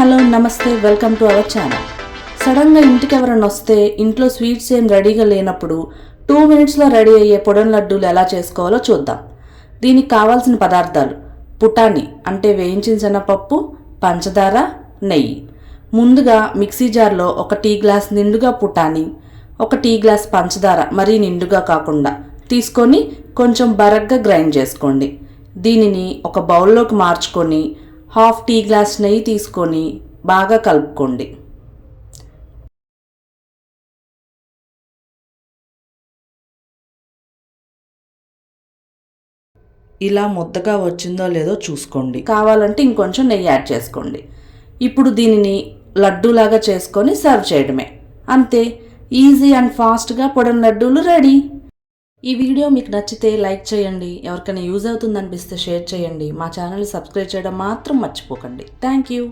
Hello నమస్తే welcome to our channel. సడన్గా ఇంటికి ఎవరైనా వస్తే ఇంట్లో స్వీట్స్ ఏం రెడీగా లేనప్పుడు టూ మినిట్స్లో రెడీ అయ్యే పొడం లడ్డూలు ఎలా చేసుకోవాలో చూద్దాం. దీనికి కావాల్సిన పదార్థాలు పుటాని అంటే వేయించిన శనగపప్పు పంచదార నెయ్యి. ముందుగా మిక్సీ జార్లో ఒక టీ గ్లాస్ నిండుగా పుటాని ఒక టీ గ్లాస్ పంచదార మరీ నిండుగా కాకుండా తీసుకొని కొంచెం బరగ్గా గ్రైండ్ చేసుకోండి. దీనిని ఒక బౌల్లోకి మార్చుకొని హాఫ్ టీ గ్లాస్ నెయ్యి తీసుకొని బాగా కలుపుకోండి. ఇలా ముద్దగా వచ్చిందో లేదో చూసుకోండి. కావాలంటే ఇంకొంచెం నెయ్యి యాడ్ చేసుకోండి. ఇప్పుడు దీనిని లడ్డూలాగా చేసుకొని సర్వ్ చేయడమే. అంతే ఈజీ అండ్ ఫాస్ట్గా పొడం లడ్డూలు రెడీ. ఈ వీడియో మీకు నచ్చితే లైక్ చేయండి. ఎవరికైనా యూజ్ అవుతుందనిపిస్తే షేర్ చేయండి. మా ఛానల్ సబ్స్క్రైబ్ చేయడం మాత్రం మర్చిపోకండి. Thank you.